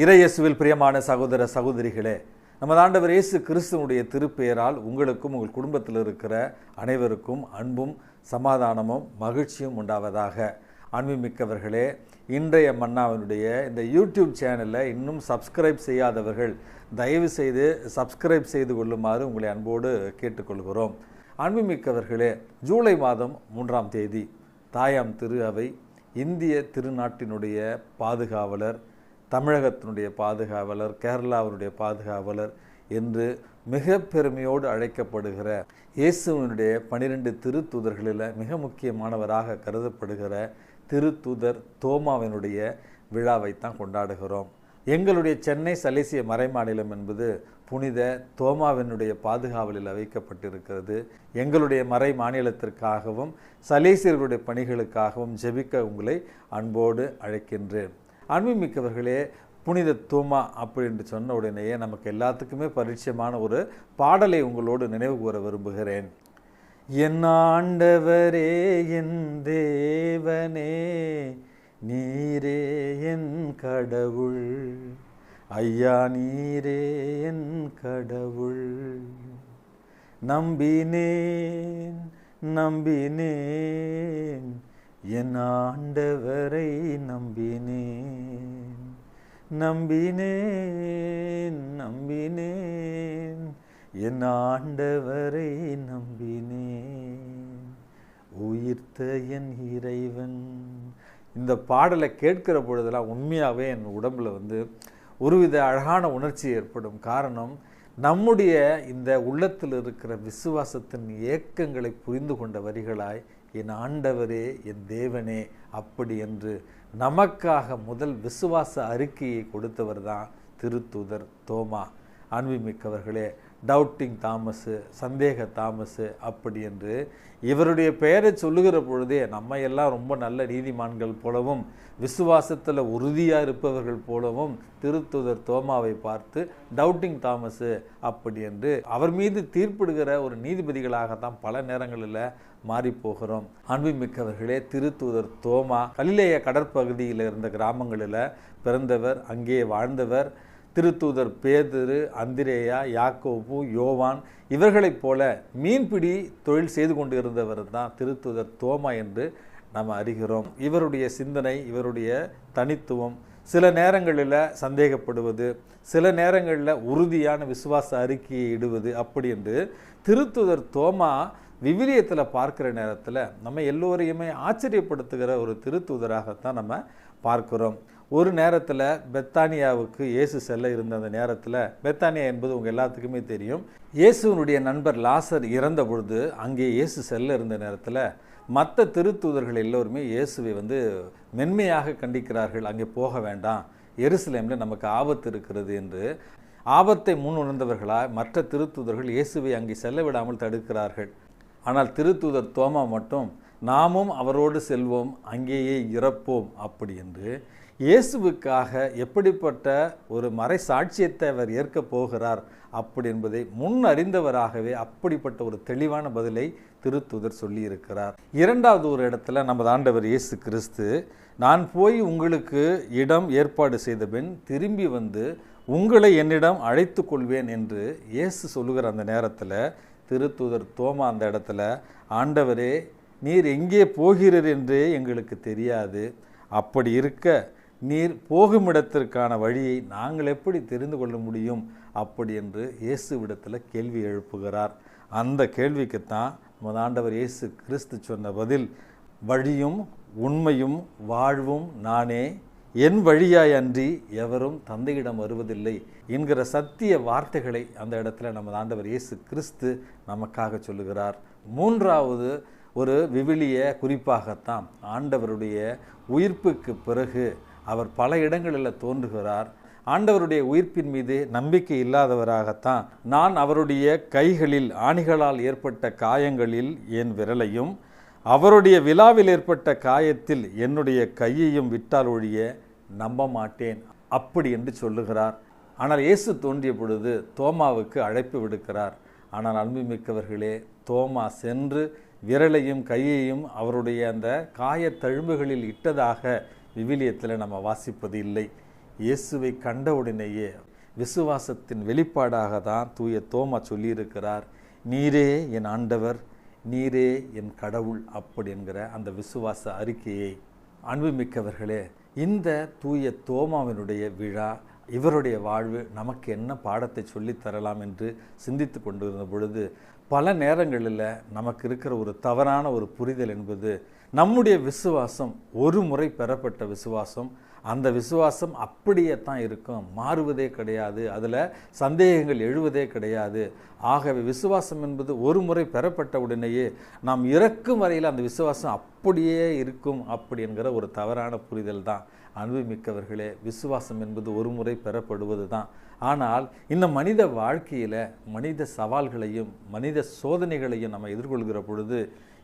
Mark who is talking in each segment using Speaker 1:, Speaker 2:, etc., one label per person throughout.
Speaker 1: இறையேசுவில் பிரியமான சகோதர சகோதரிகளே நமது ஆண்டவர் இயேசு கிறிஸ்துவனுடைய திருப்பெயரால் உங்களுக்கும் உங்கள் குடும்பத்தில் இருக்கிற அனைவருக்கும் அன்பும் சமாதானமும் மகிழ்ச்சியும் உண்டாவதாக. அன்புமிக்கவர்களே இன்றைய மன்னாவினுடைய இந்த யூடியூப் சேனலை இன்னும் சப்ஸ்கிரைப் செய்யாதவர்கள் தயவு செய்து சப்ஸ்கிரைப் செய்து கொள்ளுமாறு உங்களை அன்போடு கேட்டுக்கொள்கிறோம். அன்புமிக்கவர்களே ஜூலை மாதம் மூன்றாம் தேதி தாயாம் திரு அவை இந்திய திருநாட்டினுடைய பாதுகாவலர் தமிழகத்தினுடைய பாதுகாவலர் கேரளாவினுடைய பாதுகாவலர் என்று மிக பெருமையோடு அழைக்கப்படுகிற இயேசுவினுடைய பனிரெண்டு திருத்தூதர்களில் மிக முக்கியமானவராக கருதப்படுகிற திருத்தூதர் தோமாவினுடைய விழாவைத்தான் கொண்டாடுகிறோம். எங்களுடைய சென்னை சலேசிய மறைமாநிலம் என்பது புனித தோமாவினுடைய பாதுகாவலில் வைக்கப்பட்டிருக்கிறது எங்களுடைய மறை மாநிலத்திற்காகவும் சலேசியர்களுடைய பணிகளுக்காகவும் ஜெபிக்க உங்களை அன்போடு அழைக்கின்றேன். அன்புமிக்கவர்களே புனித தூமா அப்படின்னு சொன்ன உடனேயே நமக்கு எல்லாத்துக்குமே பரிச்சயமான ஒரு பாடலை உங்களோடு நினைவு கூற விரும்புகிறேன். என் ஆண்டவரே என் தேவனே நீரே என் கடவுள். ஐயா நீரே என் கடவுள். நம்பினேன் நம்பினேன் என் ஆண்டவரை நம்பினேன் நம்பினேன் நம்பினேன். என் ஆண்டவரை நம்பினேன். உயிர்த்த என் இறைவன். இந்த பாடலை கேட்கிற பொழுதெல்லாம் உண்மையாகவே என் உடம்புல வந்து ஒருவித அழகான உணர்ச்சி ஏற்படும். காரணம் நம்முடைய இந்த உள்ளத்தில் இருக்கிற விசுவாசத்தின் ஏக்கங்களை புரிந்து கொண்ட வரிகளாய் என் ஆண்டவரே என் தேவனே அப்படி என்று நமக்காக முதல் விசுவாச அறிக்கையை கொடுத்தவர் தான் திருத்தூதர் தோமா. அன்புமிக்கவர்களே டவுட்டிங் தாமஸு சந்தேக தாமஸு அப்படி என்று இவருடைய பெயரை சொல்லுகிற பொழுதே நம்ம எல்லாம் ரொம்ப நல்ல நீதிமான்கள் போலவும் விசுவாசத்தில் உறுதியாக இருப்பவர்கள் போலவும் திருத்துதர் தோமாவை பார்த்து டவுட்டிங் தாமஸு அப்படி என்று அவர் மீது தீர்ப்பிடுகிற ஒரு நீதிபதிகளாகத்தான் பல நேரங்களில் மாறி போகிறோம் அன்புமிக்கவர்களே திருத்தூதர் தோமா கலிலேய கடற்பகுதியில் இருந்த கிராமங்களில் பிறந்தவர் அங்கே வாழ்ந்தவர் திருத்தூதர் பேதுரு அந்திரேயா யாக்கோபு யோவான் இவர்களைப் போல மீன்பிடி தொழில் செய்து கொண்டு இருந்தவர் தான் திருத்தூதர் தோமா என்று நாம் அறிகிறோம். இவருடைய சிந்தனை இவருடைய தனித்துவம் சில நேரங்களில் சந்தேகப்படுவது சில நேரங்களில் உறுதியான விசுவாச அறிக்கையை இடுவது அப்படி என்று திருத்துதர் தோமா விவிலியத்தில் பார்க்குற நேரத்தில் நம்ம எல்லோரையுமே ஆச்சரியப்படுத்துகிற ஒரு திருத்துதராகத்தான் நம்ம பார்க்கிறோம். ஒரு நேரத்தில் பெத்தானியாவுக்கு இயேசு செல்ல இருந்த அந்த நேரத்தில் பெத்தானியா என்பது உங்கள் எல்லாத்துக்குமே தெரியும். இயேசுவனுடைய நண்பர் லாசர் இறந்த பொழுது அங்கே இயேசு செல்ல இருந்த நேரத்தில் மற்ற திருத்தூதர்கள் எல்லோருமே இயேசுவை வந்து மென்மையாக கண்டிக்கிறார்கள். அங்கே போக வேண்டாம். எருசலேமில் நமக்கு ஆபத்து இருக்கிறது என்று. ஆபத்தை முன் உணர்ந்தவர்களாக மற்ற திருத்தூதர்கள் இயேசுவை அங்கே செல்ல விடாமல் தடுக்கிறார்கள். ஆனால் திருத்தூதர் தோமா மட்டும் நாமும் அவரோடு செல்வோம் அங்கேயே இறப்போம் அப்படி என்று இயேசுவுக்காக எப்படிப்பட்ட ஒரு மறை சாட்சியத்தை அவர் ஏற்க போகிறார் அப்படி என்பதை முன் அறிந்தவராகவே அப்படிப்பட்ட ஒரு தெளிவான பதிலை திருத்துதர் சொல்லியிருக்கிறார். இரண்டாவது ஒரு இடத்துல நமது ஆண்டவர் இயேசு கிறிஸ்து நான் போய் உங்களுக்கு இடம் ஏற்பாடு செய்த பின் திரும்பி வந்து உங்களை என்னிடம் அழைத்து கொள்வேன் என்று இயேசு சொல்லுகிற அந்த நேரத்தில் திருத்துதர் தோமா அந்த இடத்துல ஆண்டவரே நீர் எங்கே போகிறீர் என்றே எங்களுக்கு தெரியாது. அப்படி இருக்க நீர் போகும் இடத்திற்கான வழியை நாங்கள் எப்படி தெரிந்து கொள்ள முடியும்? அப்படி என்று இயேசுவிடத்தில் கேள்வி எழுப்புகிறார். அந்த கேள்விக்குத்தான் நமது ஆண்டவர் இயேசு கிறிஸ்து சொன்ன பதில் வழியும் உண்மையும் வாழ்வும் நானே. என் வழியாய் அன்றி எவரும் தந்தையிடம் வருவதில்லை என்கிற சத்திய வார்த்தைகளை அந்த இடத்துல நமது ஆண்டவர் இயேசு கிறிஸ்து நமக்காக சொல்லுகிறார். மூன்றாவது ஒரு விவிலிய குறிப்பாகத்தான் ஆண்டவருடைய உயிர்ப்புக்கு பிறகு அவர் பல இடங்களில் தோன்றுகிறார். ஆண்டவருடைய உயிர்ப்பின் மீது நம்பிக்கை இல்லாதவராகத்தான் நான் அவருடைய கைகளில் ஆணிகளால் ஏற்பட்ட காயங்களில் என் விரலையும் அவருடைய விழாவில் ஏற்பட்ட காயத்தில் என்னுடைய கையையும் விட்டால் ஒழிய நம்ப மாட்டேன் அப்படி என்று சொல்லுகிறார். ஆனால் இயேசு தோன்றிய பொழுது தோமாவுக்கு அழைப்பு விடுக்கிறார். ஆனால் அன்புமிக்கவர்களே தோமா சென்று விரலையும் கையையும் அவருடைய அந்த காயத்தழும்புகளில் இட்டதாக விவிலியத்தில் நம்ம வாசிப்பது இல்லை. இயேசுவை கண்டவுடனேயே விசுவாசத்தின் வெளிப்பாடாக தான் தூய தோமா சொல்லியிருக்கிறார். நீரே என் ஆண்டவர் நீரே என் கடவுள் அப்படி என்கிற அந்த விசுவாச அறிக்கையை அன்புமிக்கவர்களே இந்த தூய தோமாவினுடைய விழா இவருடைய வாழ்வு நமக்கு என்ன பாடத்தை சொல்லித் தரலாம் என்று சிந்தித்து கொண்டிருந்த பொழுது பல நேரங்களில் நமக்கு இருக்கிற ஒரு தவறான ஒரு புரிதல் என்பது நம்முடைய விசுவாசம் ஒரு முறை பெறப்பட்ட விசுவாசம் அந்த விசுவாசம் அப்படியே தான் இருக்கும். மாறுவதே கிடையாது. அதில் சந்தேகங்கள் எழுவதே கிடையாது. ஆகவே விசுவாசம் என்பது ஒரு முறை பெறப்பட்ட உடனேயே நாம் இறக்கும் வரையில் அந்த விசுவாசம் அப்படியே இருக்கும் அப்படி என்கிற ஒரு தவறான புரிதல் தான். அன்புமிக்கவர்களே விசுவாசம் என்பது ஒரு முறை பெறப்படுவது தான் ஆனால் இந்த மனித வாழ்க்கையில் மனித சவால்களையும் மனித சோதனைகளையும் நம்ம எதிர்கொள்கிற பொழுது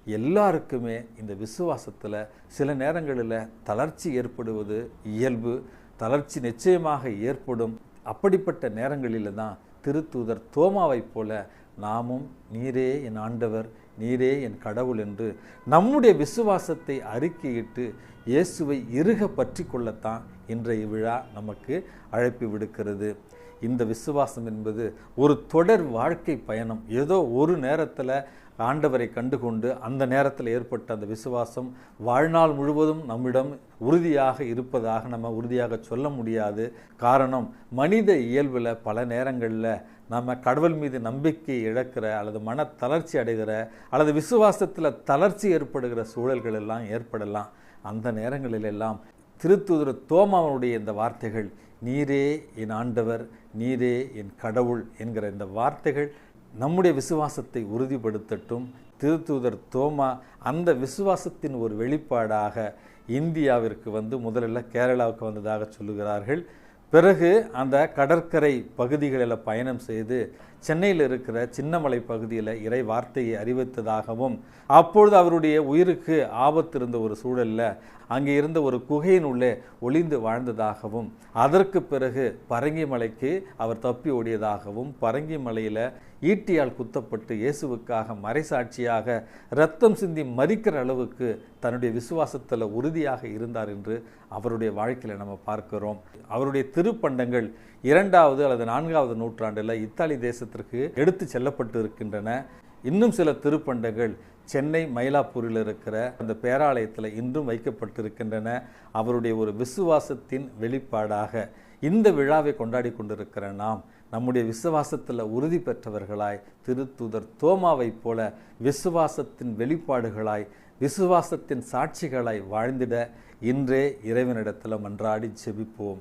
Speaker 1: எல்லாருக்குமே இந்த விசுவாசத்தில் சில நேரங்களில் தளர்ச்சி ஏற்படுவது இயல்பு தளர்ச்சி நிச்சயமாக ஏற்படும். அப்படிப்பட்ட நேரங்களில் தான் திருத்தூதர் தோமாவைப் போல நாமும் நீரே என் ஆண்டவர் நீரே என் கடவுள் என்று நம்முடைய விசுவாசத்தை அறிக்கையிட்டு இயேசுவை இறுக பற்றி கொள்ளத்தான் இன்றைய விழா நமக்கு அழைப்பு விடுக்கிறது. இந்த விசுவாசம் என்பது ஒரு தொடர் வாழ்க்கை பயணம். ஏதோ ஒரு நேரத்தில் ஆண்டவரை கண்டுகொண்டு அந்த நேரத்தில் ஏற்பட்ட அந்த விசுவாசம் வாழ்நாள் முழுவதும் நம்மிடம் உறுதியாக இருப்பதாக நம்ம உறுதியாக சொல்ல முடியாது. காரணம் மனித இயல்பில் பல நேரங்களில் நம்ம கடவுள் மீது நம்பிக்கை இழக்கிற அல்லது மன தளர்ச்சி அடைகிற அல்லது விசுவாசத்தில் தளர்ச்சி ஏற்படுகிற சூழல்கள் எல்லாம் ஏற்படலாம். அந்த நேரங்களிலெல்லாம் திருத்துதர் தோமாவனுடைய இந்த வார்த்தைகள் நீரே என் ஆண்டவர் நீரே என் கடவுள் என்கிற இந்த வார்த்தைகள் நம்முடைய விசுவாசத்தை உறுதிப்படுத்தட்டும். திருத்தூதர் தோமா அந்த விசுவாசத்தின் ஒரு வெளிப்பாடாக இந்தியாவிற்கு வந்து முதலில் கேரளாவுக்கு வந்ததாக சொல்லுகிறார்கள். பிறகு அந்த கடற்கரை பகுதிகளில் பயணம் செய்து சென்னையில் இருக்கிற சின்னமலை பகுதியில் இறை வார்த்தையை அறிவித்ததாகவும் அப்பொழுது அவருடைய உயிருக்கு ஆபத்து இருந்த ஒரு சூழலில் அங்கே இருந்த ஒரு குகையின் உள்ளே ஒளிந்து வாழ்ந்ததாகவும் அதற்கு பிறகு பரங்கி மலைக்கு அவர் தப்பி ஓடியதாகவும் பரங்கி மலையில் ஈட்டியால் குத்தப்பட்டு இயேசுவுக்காக மறைசாட்சியாக ரத்தம் சிந்தி மறிக்கிற அளவுக்கு தன்னுடைய விசுவாசத்தில் உறுதியாக இருந்தார் என்று அவருடைய வாழ்க்கையில் நம்ம பார்க்கிறோம். அவருடைய திருப்பண்டங்கள் இரண்டாவது அல்லது நான்காவது நூற்றாண்டில் இத்தாலி தேசத்திற்கு எடுத்து செல்லப்பட்டு இருக்கின்றன இன்னும் சில திருப்பண்டங்கள் சென்னை மயிலாப்பூரில் இருக்கிற அந்த பேராலயத்தில் இன்றும் வைக்கப்பட்டிருக்கின்றன. அவருடைய ஒரு விசுவாசத்தின் வெளிப்பாடாக இந்த விழாவை கொண்டாடி கொண்டிருக்கிற நாம் நம்முடைய விசுவாசத்தில் உறுதி பெற்றவர்களாய் திருத்தூதர் தோமாவைப் போல விசுவாசத்தின் வெளிப்பாடுகளாய் விசுவாசத்தின் சாட்சிகளாய் வாழ்ந்திட இன்றே இறைவனிடத்தில் மன்றாடி செபிப்போம்